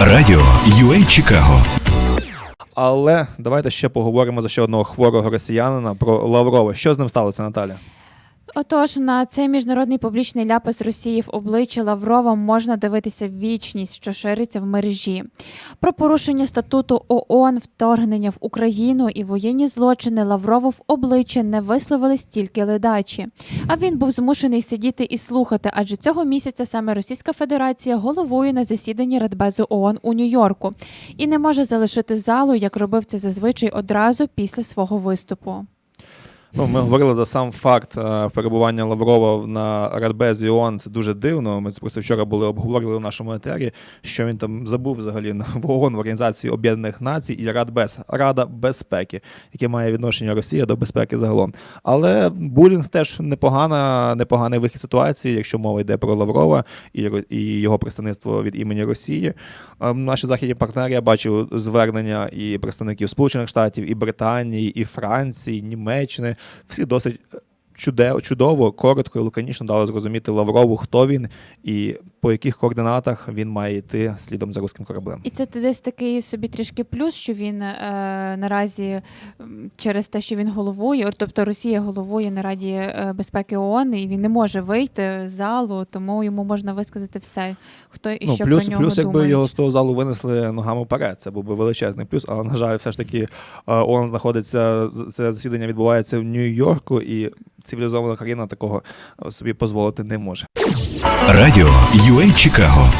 Радіо UA Чикаго. Але давайте ще поговоримо за ще одного хворого росіянина про Лаврова. Що з ним сталося, Наталя? Отож, на цей міжнародний публічний ляпас Росії в обличчя Лаврова можна дивитися вічність, що шириться в мережі. Про порушення статуту ООН, вторгнення в Україну і воєнні злочини Лаврову в обличчя не висловили стільки ледачі. А він був змушений сидіти і слухати, адже цього місяця саме Російська Федерація головує на засіданні Радбезу ООН у Нью-Йорку і не може залишити залу, як робив це зазвичай одразу після свого виступу. Ну, ми говорили за сам факт е, перебування Лаврова на Радбезі ООН. Це дуже дивно. Ми це просто вчора були обговорили в нашому етері, що він там забув взагалі в ООН в Організації Об'єднаних Націй і Радбез, Рада безпеки, яке має відношення Росія до безпеки загалом. Але булінг теж непогана, непоганий вихід ситуації, якщо мова йде про Лаврова і, і його представництво від імені Росії. Е, Наші західні партнери я бачив звернення і представників Сполучених Штатів, і Британії, і Франції, і Німеччини. Всі досить чудово, коротко і лаконічно дали зрозуміти Лаврову, хто він і по яких координатах він має йти слідом за руським кораблем. І це десь такий собі трішки плюс, що він е, наразі через те, що він головує, тобто Росія головує на Раді е, безпеки ООН, і він не може вийти з залу, тому йому можна висказати все, хто і Ну, що плюс, про нього плюс, якби його з того залу винесли ногами вперед, це був би величезний плюс. Але на жаль, все ж таки е, ООН знаходиться це засідання відбувається в Нью-Йорку, і цивілізована країна такого е, собі дозволити не може. Радіо UA Чикаго